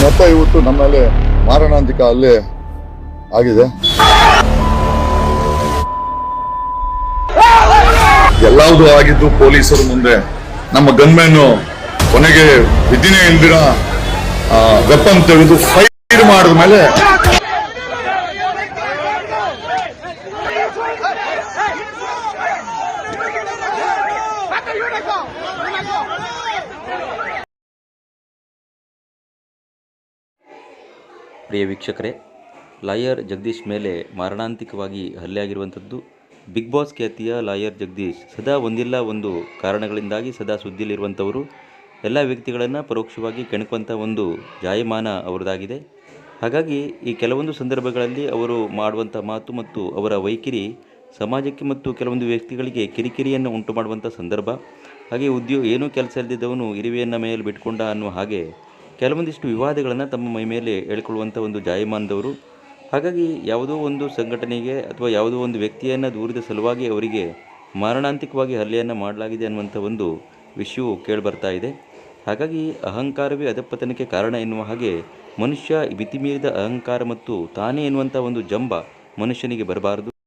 ಖಂಡಿತ ಇವತ್ತು ನಮ್ಮಲ್ಲಿ ಮೇಲೆ ಮಾರಣಾಂತಿಕ ಅಲ್ಲಿ ಆಗಿದೆ. ಎಲ್ಲಾವುದು ಆಗಿದ್ದು ಪೊಲೀಸರು ಮುಂದೆ ನಮ್ಮ ಗನ್ಮ್ಯಾನ್ ಕೊನೆಗೆ ವಿಧಿನೇ ಇಲ್ದಿರ ವೆಪನ್ ತೆಗೆದು ಫೈರ್ ಮಾಡಿದ ಮೇಲೆ ಪ್ರಿಯ ವೀಕ್ಷಕರೇ, ಲಾಯರ್ ಜಗದೀಶ್ ಮೇಲೆ ಮಾರಣಾಂತಿಕವಾಗಿ ಹಲ್ಲೆಯಾಗಿರುವಂಥದ್ದು ಬಿಗ್ ಬಾಸ್ ಖ್ಯಾತಿಯ ಲಾಯರ್ ಜಗದೀಶ್. ಸದಾ ಒಂದಿಲ್ಲ ಒಂದು ಕಾರಣಗಳಿಂದಾಗಿ ಸದಾ ಸುದ್ದಿಯಲ್ಲಿರುವಂಥವರು ಎಲ್ಲ ವ್ಯಕ್ತಿಗಳನ್ನು ಪರೋಕ್ಷವಾಗಿ ಕೆಣಕುವಂಥ ಒಂದು ಜಾಯಮಾನ ಅವರದಾಗಿದೆ. ಹಾಗಾಗಿ ಈ ಕೆಲವೊಂದು ಸಂದರ್ಭಗಳಲ್ಲಿ ಅವರು ಮಾಡುವಂಥ ಮಾತು ಮತ್ತು ಅವರ ವೈಖರಿ ಸಮಾಜಕ್ಕೆ ಮತ್ತು ಕೆಲವೊಂದು ವ್ಯಕ್ತಿಗಳಿಗೆ ಕಿರಿಕಿರಿಯನ್ನು ಉಂಟು ಮಾಡುವಂಥ ಸಂದರ್ಭ. ಹಾಗೆ ಉದ್ಯೋಗ ಏನೂ ಕೆಲಸ ಇಲ್ಲದಿದ್ದವನು ಇರುವೆಯನ್ನು ಮೇಲೆ ಬಿಟ್ಕೊಂಡ ಅನ್ನುವ ಹಾಗೆ ಕೆಲವೊಂದಿಷ್ಟು ವಿವಾದಗಳನ್ನು ತಮ್ಮ ಮೈ ಮೇಲೆ ಹೇಳ್ಕೊಳ್ಳುವಂಥ ಒಂದು ಜಾಯಮಾನದವರು. ಹಾಗಾಗಿ ಯಾವುದೋ ಒಂದು ಸಂಘಟನೆಗೆ ಅಥವಾ ಯಾವುದೋ ಒಂದು ವ್ಯಕ್ತಿಯನ್ನು ದೂರಿದ ಸಲುವಾಗಿ ಅವರಿಗೆ ಮಾರಣಾಂತಿಕವಾಗಿ ಹಲ್ಲೆಯನ್ನು ಮಾಡಲಾಗಿದೆ ಅನ್ನುವಂಥ ಒಂದು ವಿಷಯವು ಕೇಳಿಬರ್ತಾ ಇದೆ. ಹಾಗಾಗಿ ಅಹಂಕಾರವೇ ಅಧಪತನಕ್ಕೆ ಕಾರಣ ಎನ್ನುವ ಹಾಗೆ ಮನುಷ್ಯ ಮಿತಿಮೀರಿದ ಅಹಂಕಾರ ಮತ್ತು ತಾನೇ ಎನ್ನುವಂಥ ಒಂದು ಜಂಬ ಮನುಷ್ಯನಿಗೆ ಬರಬಾರದು.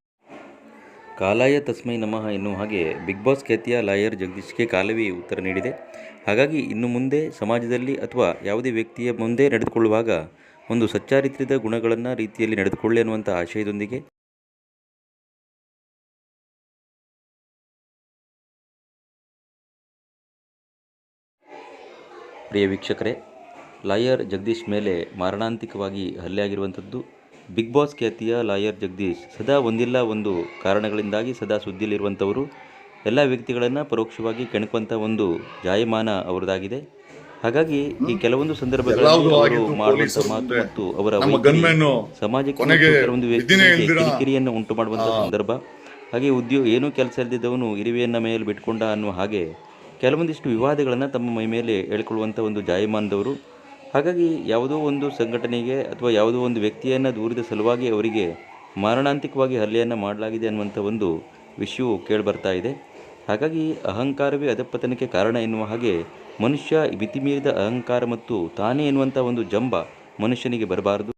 ಕಾಲಾಯ ತಸ್ಮೈ ನಮಃ ಎನ್ನುವ ಹಾಗೆ ಬಿಗ್ ಬಾಸ್ ಖ್ಯಾತಿಯ ಲಾಯರ್ ಜಗದೀಶ್ಗೆ ಕಾಲವೇ ಉತ್ತರ ನೀಡಿದೆ. ಹಾಗಾಗಿ ಇನ್ನು ಮುಂದೆ ಸಮಾಜದಲ್ಲಿ ಅಥವಾ ಯಾವುದೇ ವ್ಯಕ್ತಿಯ ಮುಂದೆ ನಡೆದುಕೊಳ್ಳುವಾಗ ಒಂದು ಸಚ್ಚಾರಿತ್ರ್ಯದ ಗುಣಗಳನ್ನು ರೀತಿಯಲ್ಲಿ ನಡೆದುಕೊಳ್ಳಿ ಅನ್ನುವಂಥ ಆಶಯದೊಂದಿಗೆ ಪ್ರಿಯ ವೀಕ್ಷಕರೇ, ಲಾಯರ್ ಜಗದೀಶ್ ಮೇಲೆ ಮಾರಣಾಂತಿಕವಾಗಿ ಹಲ್ಲೆಯಾಗಿರುವಂಥದ್ದು ಬಿಗ್ ಬಾಸ್ ಖ್ಯಾತಿಯ ಲಾಯರ್ ಜಗದೀಶ್. ಸದಾ ಒಂದಿಲ್ಲ ಒಂದು ಕಾರಣಗಳಿಂದಾಗಿ ಸದಾ ಸುದ್ದಿಯಲ್ಲಿರುವಂಥವರು ಎಲ್ಲ ವ್ಯಕ್ತಿಗಳನ್ನು ಪರೋಕ್ಷವಾಗಿ ಕೆಣಕುವಂಥ ಒಂದು ಜಾಯಮಾನ ಅವರದಾಗಿದೆ. ಹಾಗಾಗಿ ಈ ಕೆಲವೊಂದು ಸಂದರ್ಭಗಳಲ್ಲಿ ಅವರು ಮಾಡುವಂಥ ಮಾತು ಮತ್ತು ಅವರ ಸಮಾಜಕ್ಕೆ ಒಂದು ಕಿರಿಕಿರಿಯನ್ನು ಉಂಟು ಮಾಡುವಂಥ ಸಂದರ್ಭ. ಹಾಗೆ ಉದ್ಯೋಗ ಏನೂ ಕೆಲಸ ಇಲ್ಲದಿದ್ದವನು ಇರುವೆಯನ್ನ ಮೇಲೆ ಬಿಟ್ಕೊಂಡ ಅನ್ನುವ ಹಾಗೆ ಕೆಲವೊಂದಿಷ್ಟು ವಿವಾದಗಳನ್ನು ತಮ್ಮ ಮೈ ಮೇಲೆ ಹೇಳ್ಕೊಳ್ಳುವಂಥ ಒಂದು ಜಾಯಮಾನದವರು ಹಾಗಾಗಿ ಯಾವುದೋ ಒಂದು ಸಂಘಟನೆಗೆ ಅಥವಾ ಯಾವುದೋ ಒಂದು ವ್ಯಕ್ತಿಯನ್ನು ದೂರಿದ ಸಲುವಾಗಿ ಅವರಿಗೆ ಮಾರಣಾಂತಿಕವಾಗಿ ಹಲ್ಲೆಯನ್ನು ಮಾಡಲಾಗಿದೆ ಅನ್ನುವಂಥ ಒಂದು ವಿಷಯವು ಕೇಳಿಬರ್ತಾ ಇದೆ. ಹಾಗಾಗಿ ಅಹಂಕಾರವೇ ಅಧಪತನಕ್ಕೆ ಕಾರಣ ಎನ್ನುವ ಹಾಗೆ ಮನುಷ್ಯ ಮಿತಿಮೀರಿದ ಅಹಂಕಾರ ಮತ್ತು ತಾನೇ ಎನ್ನುವಂಥ ಒಂದು ಜಂಬ ಮನುಷ್ಯನಿಗೆ ಬರಬಾರದು.